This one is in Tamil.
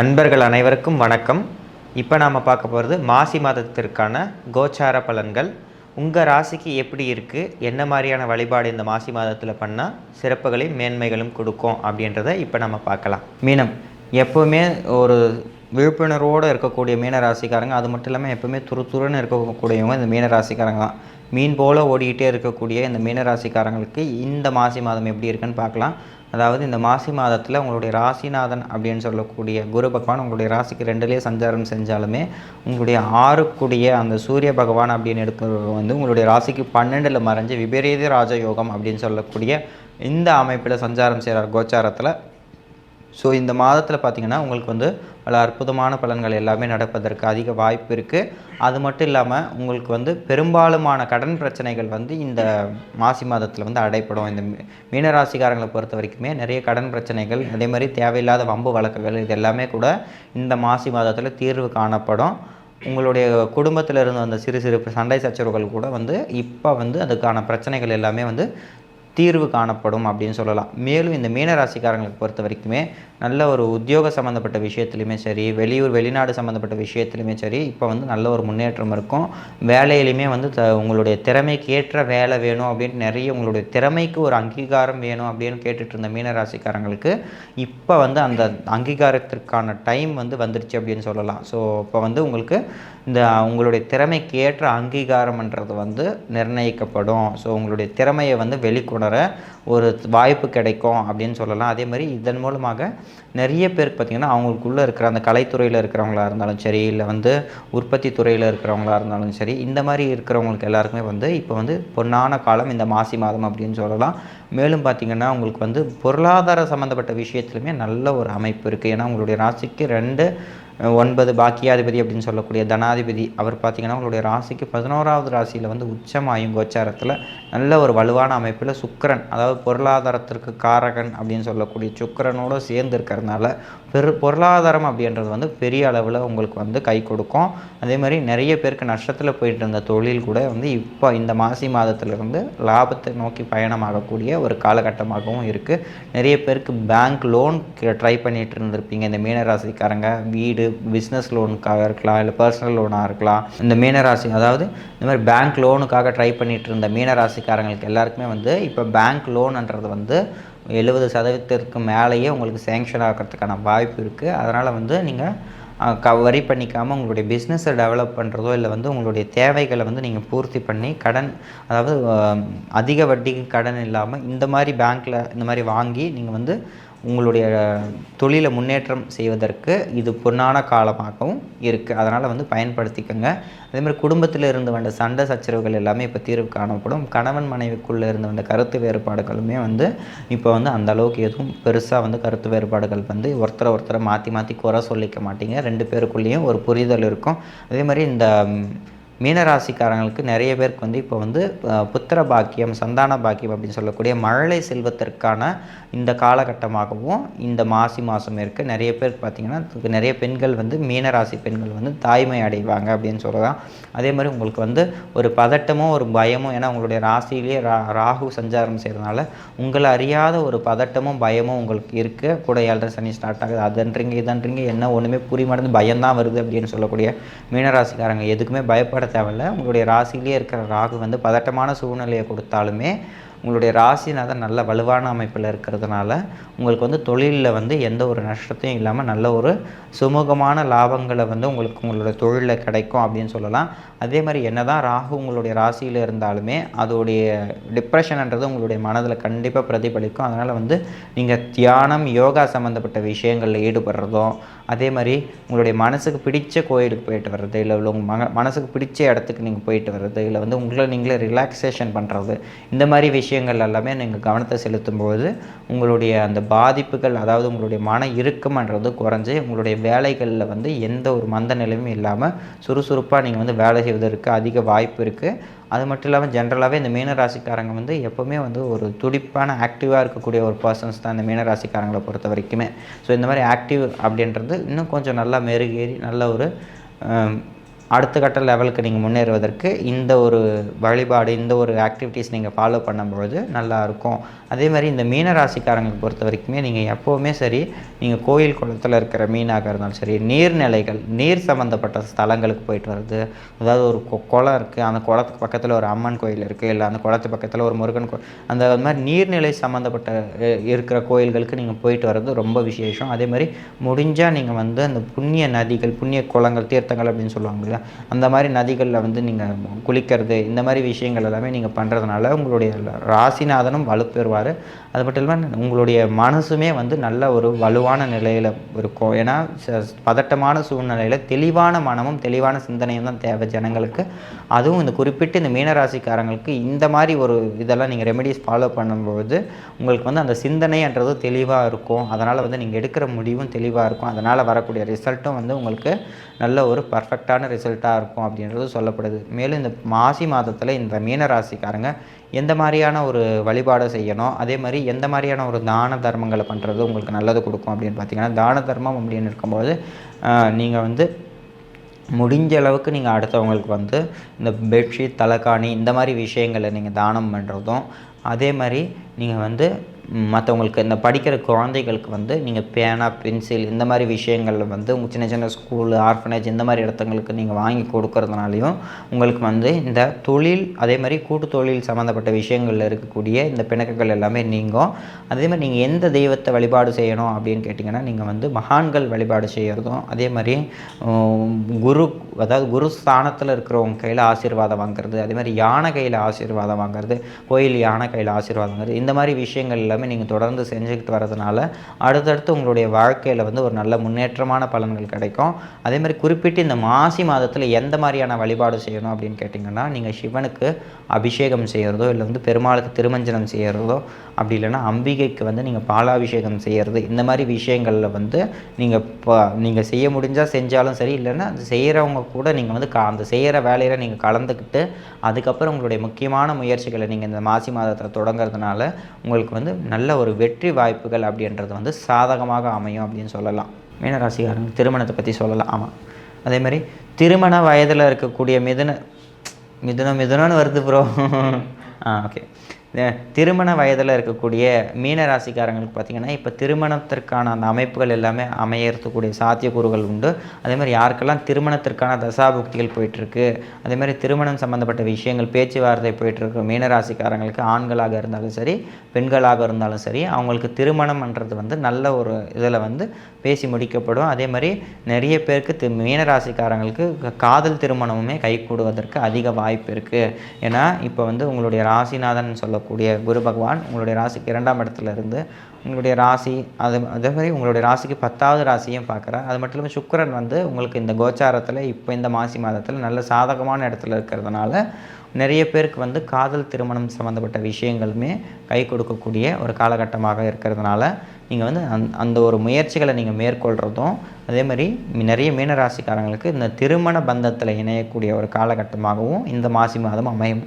அன்பர்கள் அனைவருக்கும் வணக்கம். இப்போ நாம் பார்க்க போகிறது மாசி மாதத்திற்கான கோச்சார பலன்கள். உங்கள் ராசிக்கு எப்படி இருக்குது என்ன மாதிரியான வழிபாடு இந்த மாசி மாதத்தில் பண்ணால் சிறப்புகளையும் மேன்மைகளும் கொடுக்கும் அப்படின்றத இப்போ நம்ம பார்க்கலாம். மீனம் எப்போவுமே ஒரு விழிப்புணர்வோடு இருக்கக்கூடிய மீன ராசிக்காரங்க அது மட்டும் இல்லாமல் எப்போவுமே துரு துருன்னு இருக்கக்கூடியவங்க இந்த மீன ராசிக்காரங்க தான். மீன் போல் ஓடிக்கிட்டே இருக்கக்கூடிய இந்த மீன ராசிக்காரங்களுக்கு இந்த மாசி மாதம் எப்படி இருக்குன்னு பார்க்கலாம். அதாவது இந்த மாசி மாதத்தில் உங்களுடைய ராசிநாதன் அப்படின்னு சொல்லக்கூடிய குரு பகவான் உங்களுடைய ராசிக்கு ரெண்டுலேயே சஞ்சாரம் செஞ்சாலுமே உங்களுடைய ஆறுக்குடிய அந்த சூரிய பகவான் அப்படின்னு எடுக்கிறது வந்து உங்களுடைய ராசிக்கு பன்னெண்டில் மறைஞ்சு விபரீத ராஜயோகம் அப்படின்னு சொல்லக்கூடிய இந்த அமைப்பில் சஞ்சாரம் செய்கிறார் கோச்சாரத்தில். ஸோ இந்த மாதத்தில் பார்த்திங்கன்னா உங்களுக்கு வந்து பல அற்புதமான பலன்கள் எல்லாமே நடப்பதற்கு அதிக வாய்ப்பு இருக்குது அது மட்டும் இல்லாமல் உங்களுக்கு வந்து பெரும்பாலுமான கடன் பிரச்சனைகள் வந்து இந்த மாசி மாதத்தில் வந்து அடைப்படும் இந்த மீ- மீனராசிக்காரங்களை பொறுத்த வரைக்குமே நிறைய கடன் பிரச்சனைகள் அதே மாதிரி தேவையில்லாத வம்பு வழக்குகள் இது எல்லாமே கூட இந்த மாசி மாதத்தில் தீர்வு காணப்படும். உங்களுடைய குடும்பத்தில் இருந்து வந்த சிறு சிறு சண்டை சச்சரவுகள் கூட வந்து இப்போ வந்து அதுக்கான பிரச்சனைகள் எல்லாமே வந்து தீர்வு காணப்படும் அப்படின்னு சொல்லலாம். மேலும் இந்த மீனராசிக்காரங்களுக்கு பொறுத்த வரைக்குமே நல்ல ஒரு உத்தியோக சம்மந்தப்பட்ட விஷயத்துலையுமே சரி வெளியூர் வெளிநாடு சம்மந்தப்பட்ட விஷயத்துலையுமே சரி இப்போ வந்து நல்ல ஒரு முன்னேற்றம் இருக்கும். வேலையிலையுமே வந்து த உங்களுடைய திறமைக்கு ஏற்ற வேலை வேணும் அப்படின்ட்டு நிறைய உங்களுடைய திறமைக்கு ஒரு அங்கீகாரம் வேணும் அப்படின்னு கேட்டுட்டு இருந்த மீனராசிக்காரங்களுக்கு இப்போ வந்து அந்த அங்கீகாரத்திற்கான டைம் வந்து வந்துருச்சு அப்படின்னு சொல்லலாம். ஸோ இப்போ வந்து உங்களுக்கு இந்த உங்களுடைய திறமைக்கு ஏற்ற அங்கீகாரம்ன்றது வந்து நிர்ணயிக்கப்படும். ஸோ உங்களுடைய திறமையை வந்து வெளிக்கொணர ஒரு வாய்ப்பு கிடைக்கும் அப்படின்னு சொல்லலாம். அதே மாதிரி இதன் மூலமாக நிறைய பேருக்கு பார்த்திங்கன்னா அவங்களுக்குள்ளே இருக்கிற அந்த கலைத்துறையில் இருக்கிறவங்களா இருந்தாலும் சரி இல்லை வந்து உற்பத்தி துறையில் இருக்கிறவங்களா இருந்தாலும் சரி இந்த மாதிரி இருக்கிறவங்களுக்கு எல்லாருக்குமே வந்து இப்போ வந்து பொன்னான காலம் இந்த மாசி மாதம் அப்படின்னு சொல்லலாம். மேலும் பார்த்திங்கன்னா உங்களுக்கு வந்து பொருளாதார சம்மந்தப்பட்ட விஷயத்துலையுமே நல்ல ஒரு அமைப்பு இருக்குது ஏன்னா உங்களுடைய ராசிக்கு ரெண்டு ஒன்பது பாக்கியாதிபதி அப்படின்னு சொல்லக்கூடிய தனாதிபதி அவர் பார்த்திங்கன்னா உங்களுடைய ராசிக்கு பதினோராவது ராசியில் வந்து உச்சமாயும் கோச்சாரத்தில் நல்ல ஒரு வலுவான அமைப்பில் சுக்கரன் அதாவது பொருளாதாரத்திற்கு காரகன் அப்படின்னு சொல்லக்கூடிய சுக்கரனோடு சேர்ந்து இருக்கிறதுனால பெரு பொருளாதாரம் அப்படின்றது வந்து பெரிய அளவில் உங்களுக்கு வந்து கை கொடுக்கும். அதே மாதிரி நிறைய பேருக்கு நஷ்டத்தில் போயிட்டு இருந்த தொழில் கூட வந்து இப்போ இந்த மாசி மாதத்திலிருந்து லாபத்தை நோக்கி பயணமாகக்கூடிய ஒரு காலகட்டமாகவும் இருக்குது நிறைய பேருக்கு பேங்க் லோன் ட்ரை பண்ணிகிட்டு இருந்திருப்பீங்க. இந்த மீனராசிக்காரங்க வீடு பிஸ்னஸ் லோனுக்காக இருக்கலாம் இல்லை பர்சனல் லோனாக இருக்கலாம். இந்த மீனராசி அதாவது இந்த மாதிரி பேங்க் லோனுக்காக ட்ரை பண்ணிட்டு இருந்த மீனராசிக்காரங்களுக்கு எல்லாருக்குமே வந்து இப்போ பேங்க் லோன்ன்றது வந்து எழுபது சதவீதத்திற்கு மேலேயே உங்களுக்கு சேங்ஷன் ஆகிறதுக்கான வாய்ப்பு இருக்குது அதனால் வந்து நீங்கள் க வரி பண்ணிக்காமல் உங்களுடைய பிஸ்னஸை டெவலப் பண்ணுறதோ இல்லை வந்து உங்களுடைய தேவைகளை வந்து நீங்கள் பூர்த்தி பண்ணி கடன் அதாவது அதிக வட்டிக்கு கடன் இல்லாமல் இந்த மாதிரி பேங்க்கில் இந்த மாதிரி வாங்கி நீங்கள் வந்து உங்களுடைய தொழிலை முன்னேற்றம் செய்வதற்கு இது பொன்னான காலமாகவும் இருக்குது அதனால் வந்து பயன்படுத்திக்கோங்க. அதே மாதிரி குடும்பத்தில் இருந்து வந்த சண்டை சச்சரவுகள் எல்லாமே இப்போ தீர்வு காணப்படும். கணவன் மனைவிக்குள்ளே இருந்து வந்த கருத்து வேறுபாடுகளுமே வந்து இப்போ வந்து அந்த அளவுக்கு எதுவும் பெருசாக வந்து கருத்து வேறுபாடுகள் வந்து ஒருத்தரை ஒருத்தரை மாற்றி மாற்றி குறை சொல்லிக்க மாட்டீங்க. ரெண்டு பேருக்குள்ளேயும் ஒரு புரிதல் இருக்கும். அதே மாதிரி இந்த மீனராசிக்காரங்களுக்கு நிறைய பேருக்கு வந்து இப்போ வந்து புத்திர பாக்கியம் சந்தான பாக்கியம் அப்படின்னு சொல்லக்கூடிய மழலை செல்வத்திற்கான இந்த காலகட்டமாகவும் இந்த மாசி மாதம் இருக்குது நிறைய பேர் பார்த்திங்கன்னா நிறைய பெண்கள் வந்து மீனராசி பெண்கள் வந்து தாய்மை அடைவாங்க அப்படின்னு சொல்லலாம். அதே மாதிரி உங்களுக்கு வந்து ஒரு பதட்டமோ ஒரு பயமோ ஏன்னா உங்களுடைய ராசியிலேயே ரா ராகு சஞ்சாரம் செய்கிறதுனால உங்களை அறியாத ஒரு பதட்டமும் பயமும் உங்களுக்கு இருக்குது கூட ஏழரை சனி ஸ்டார்ட் ஆகுது. அதன்றீங்க இதன்றீங்க என்ன ஒன்றுமே புரிய மாட்டேங்குது பயம்தான் வருது அப்படின்னு சொல்லக்கூடிய மீனராசிக்காரங்க எதுக்குமே பயப்பட தேவையில்ல. உங்களுடைய ராசிலேயே இருக்கிற ராகு வந்து பதட்டமான சூழ்நிலையை கொடுத்தாலுமே உங்களுடைய ராசிநாதன் நல்ல வலுவான அமைப்பில் இருக்கிறதுனால உங்களுக்கு வந்து தொழிலில் வந்து எந்த ஒரு நஷ்டத்தையும் இல்லாமல் நல்ல ஒரு சுமூகமான லாபங்களை வந்து உங்களுக்கு உங்களுடைய தொழிலில் கிடைக்கும் அப்படின்னு சொல்லலாம். அதே மாதிரி என்னதான் ராகு உங்களுடைய ராசியில் இருந்தாலுமே அதோடைய டிப்ரெஷன்ன்றது உங்களுடைய மனதில் கண்டிப்பாக பிரதிபலிக்கும். அதனால் வந்து நீங்கள் தியானம் யோகா சம்மந்தப்பட்ட விஷயங்களில் ஈடுபடுறதும் அதே மாதிரி உங்களுடைய மனசுக்கு பிடிச்ச கோயிலுக்கு போயிட்டு வர்றது இல்லை உங்கள் மக மனசுக்கு பிடிச்ச இடத்துக்கு நீங்கள் போயிட்டு வர்றது இல்லை வந்து உங்களை நீங்களே ரிலாக்ஸேஷன் பண்ணுறது இந்த மாதிரி விஷயம் விஷயங்கள் எல்லாமே நீங்கள் கவனத்தை செலுத்தும்போது உங்களுடைய அந்த பாதிப்புகள் அதாவது உங்களுடைய மன இறுக்கம்ன்றது குறைஞ்சி உங்களுடைய வேலைகளில் வந்து எந்த ஒரு மந்த நிலையும் இல்லாமல் சுறுசுறுப்பாக நீங்கள் வந்து வேலை செய்வதற்கு அதிக வாய்ப்பு இருக்குது அது மட்டும் இல்லாமல் ஜென்ரலாகவே இந்த மீனராசிக்காரங்க வந்து எப்போவுமே வந்து ஒரு துடிப்பான ஆக்டிவாக இருக்கக்கூடிய ஒரு பர்சன்ஸ் தான் இந்த மீனராசிக்காரங்களை பொறுத்த வரைக்குமே. ஸோ இந்த மாதிரி ஆக்டிவ் அப்படின்றது இன்னும் கொஞ்சம் நல்லா மெருகேறி நல்ல ஒரு அடுத்த கட்ட லெவலுக்கு நீங்கள் முன்னேறுவதற்கு இந்த ஒரு வழிபாடு இந்த ஒரு ஆக்டிவிட்டீஸ் நீங்கள் ஃபாலோ பண்ணும்பொழுது நல்லாயிருக்கும் அதே மாதிரி இந்த மீன ராசிக்காரங்களுக்கு பொறுத்த வரைக்குமே நீங்கள் எப்போவுமே சரி நீங்கள் கோயில் குளத்தில் இருக்கிற மீனாக இருந்தாலும் சரி நீர்நிலைகள் நீர் சம்மந்தப்பட்ட ஸ்தலங்களுக்கு போயிட்டு வர்றது அதாவது ஒரு குளம் இருக்குது அந்த குளத்துக்கு பக்கத்தில் ஒரு அம்மன் கோயில் இருக்குது இல்லை அந்த குளத்து பக்கத்தில் ஒரு முருகன் கோயில் அந்த மாதிரி நீர்நிலை சம்மந்தப்பட்ட இருக்கிற கோயில்களுக்கு நீங்கள் போயிட்டு வர்றது ரொம்ப விசேஷம். அதே மாதிரி முடிஞ்சால் நீங்கள் வந்து அந்த புண்ணிய நதிகள் புண்ணிய குளங்கள் தீர்த்தங்கள் அப்படின்னு சொல்லுவாங்க இல்லையா? அந்த மாதிரி நதிகளில் வந்து நீங்கள் குளிக்கிறது இந்த மாதிரி விஷயங்கள் எல்லாமே நீங்கள் பண்ணுறதுனால உங்களுடைய ராசிநாதனும் வலுப்பெறுவார் அது மட்டும் இல்லாமல் உங்களுடைய மனசுமே வந்து நல்ல ஒரு வலுவான நிலையில் இருக்கும். ஏன்னா ச- பதட்டமான சூழ்நிலையில் தெளிவான மனமும் தெளிவான சிந்தனையும் தான் தேவை ஜனங்களுக்கு. அதுவும் இந்த குறிப்பிட்டு இந்த மீனராசிக்காரங்களுக்கு இந்த மாதிரி ஒரு இதெல்லாம் நீங்கள் ரெமெடிஸ் ஃபாலோ பண்ணும்போது உங்களுக்கு வந்து அந்த சிந்தனைன்றது தெளிவாக இருக்கும். அதனால் வந்து நீங்கள் எடுக்கிற முடிவும் தெளிவாக இருக்கும். அதனால் வரக்கூடிய ரிசல்ட்டும் வந்து உங்களுக்கு நல்ல ஒரு பர்ஃபெக்டான ரிசல்ட் ரிசல்ட்டாக இருக்கும் அப்படின்றது சொல்லப்படுது. மேலும் இந்த மாசி மாதத்தில் இந்த மீனராசிக்காரங்க எந்த மாதிரியான ஒரு வழிபாடை செய்யணும் அதே மாதிரி எந்த மாதிரியான ஒரு தான தர்மங்களை பண்ணுறது உங்களுக்கு நல்லது கொடுக்கும் அப்படின்னு பார்த்தீங்கன்னா தான தர்மம் அப்படின்னு இருக்கும்போது நீங்கள் வந்து முடிஞ்ச அளவுக்கு நீங்கள் அடுத்தவங்களுக்கு வந்து இந்த பெட்ஷீட் தலைகாணி இந்த மாதிரி விஷயங்களை நீங்கள் தானம் பண்ணுறதும் அதே மாதிரி நீங்கள் வந்து மற்றவங்களுக்கு இந்த படிக்கிற குழந்தைகளுக்கு வந்து நீங்கள் பேனா பென்சில் இந்த மாதிரி விஷயங்களில் வந்து உங்கள் சின்ன சின்ன ஸ்கூலு ஆர்ஃபனேஜ் இந்த மாதிரி இடத்துங்களுக்கு நீங்கள் வாங்கி கொடுக்கறதுனாலையும் உங்களுக்கு வந்து இந்த தொழில் அதே மாதிரி கூட்டு தொழில் சம்மந்தப்பட்ட விஷயங்களில் இருக்கக்கூடிய இந்த பிணக்குகள் எல்லாமே நீங்கும். அதே மாதிரி நீங்கள் எந்த தெய்வத்தை வழிபாடு செய்யணும் அப்படின்னு கேட்டிங்கன்னா நீங்கள் வந்து மகான்கள் வழிபாடு செய்கிறதும் அதே மாதிரி குரு அதாவது குரு ஸ்தானத்தில் இருக்கிறவங்க கையில் ஆசீர்வாதம் வாங்குறது அதே மாதிரி யானை கையில் ஆசீர்வாதம் வாங்குறது கோயில் யானை கையில் ஆசீர்வாதம் வாங்குறது இந்த மாதிரி விஷயங்கள் எல்லாமே நீங்கள் தொடர்ந்து செஞ்சுக்கிட்டு வரதுனால அடுத்தடுத்து உங்களுடைய வாழ்க்கையில் வந்து ஒரு நல்ல முன்னேற்றமான பலன்கள் கிடைக்கும். அதே மாதிரி குறிப்பிட்டு இந்த மாசி மாதத்தில் எந்த மாதிரியான வழிபாடு செய்யணும் அப்படின்னு கேட்டிங்கன்னா நீங்கள் சிவனுக்கு அபிஷேகம் செய்கிறதோ இல்லை வந்து பெருமாளுக்கு திருமஞ்சனம் செய்கிறதோ அப்படி இல்லைன்னா அம்பிகைக்கு வந்து நீங்கள் பாலாபிஷேகம் செய்கிறது இந்த மாதிரி விஷயங்களில் வந்து நீங்கள் இப்போ நீங்கள் செய்ய முடிஞ்சால் செஞ்சாலும் சரி இல்லைன்னா அது செய்கிறவங்க கூட நீங்கள் வந்து கா- அந்த செய்கிற வேலையில் நீங்கள் கலந்துக்கிட்டு அதுக்கப்புறம் உங்களுடைய முக்கியமான முயற்சிகளை நீங்கள் இந்த மாசி மாதத்தில் தொடங்குறதுனால உங்களுக்கு வந்து நல்ல ஒரு வெற்றி வாய்ப்புகள் அப்படின்றது வந்து சாதகமாக அமையும் அப்படின்னு சொல்லலாம். மீனராசிக்காரங்க திருமணத்தை பற்றி சொல்லலாம். ஆமாம் அதே மாதிரி திருமண வயதில் இருக்கக்கூடிய மிதுன மிதுனம் மிதுனம்னு வருது ப்ரோ ஆ ஓகே திருமண வயதில் இருக்கக்கூடிய மீன ராசிக்காரங்களுக்கு பார்த்திங்கன்னா இப்போ திருமணத்திற்கான அந்த அமைப்புகள் எல்லாமே அமையறதுக்கூடிய சாத்தியக்கூறுகள் உண்டு. அதேமாதிரி யாருக்கெல்லாம் திருமணத்திற்கான தசாபுக்திகள் போயிட்டுருக்கு அதேமாதிரி திருமணம் சம்மந்தப்பட்ட விஷயங்கள் பேச்சுவார்த்தை போயிட்டுருக்கு மீன ராசிக்காரங்களுக்கு ஆண்களாக இருந்தாலும் சரி பெண்களாக இருந்தாலும் சரி அவங்களுக்கு திருமணம்ன்றது வந்து நல்ல ஒரு இதில் வந்து பேசி முடிக்கப்படும். அதே மாதிரி நிறைய பேருக்கு தி மீன ராசிக்காரங்களுக்கு காதல் திருமணமுமே கைகூடுவதற்கு அதிக வாய்ப்பு இருக்குது ஏன்னா இப்போ வந்து உங்களுடைய ராசிநாதன் சொல்லக்கூடிய குரு பகவான் உங்களுடைய ராசிக்கு இரண்டாம் இடத்துல இருந்து உங்களுடைய ராசி அது அதே மாதிரி உங்களுடைய ராசிக்கு பத்தாவது ராசியும் பார்க்குறேன் அது மட்டும் இல்லாமல் சுக்கரன் வந்து உங்களுக்கு இந்த கோச்சாரத்தில் இப்போ இந்த மாசி மாதத்தில் நல்ல சாதகமான இடத்துல இருக்கிறதுனால நிறைய பேருக்கு வந்து காதல் திருமணம் சம்மந்தப்பட்ட விஷயங்களுமே கை கொடுக்கக்கூடிய ஒரு காலகட்டமாக இருக்கிறதுனால நீங்கள் வந்து அந் அந்த ஒரு முயற்சிகளை நீங்கள் மேற்கொள்கிறதும் அதே மாதிரி நிறைய மீனராசிக்காரங்களுக்கு இந்த திருமண பந்தத்தில் இணையக்கூடிய ஒரு காலகட்டமாகவும் இந்த மாசி மாதம் அமையும்.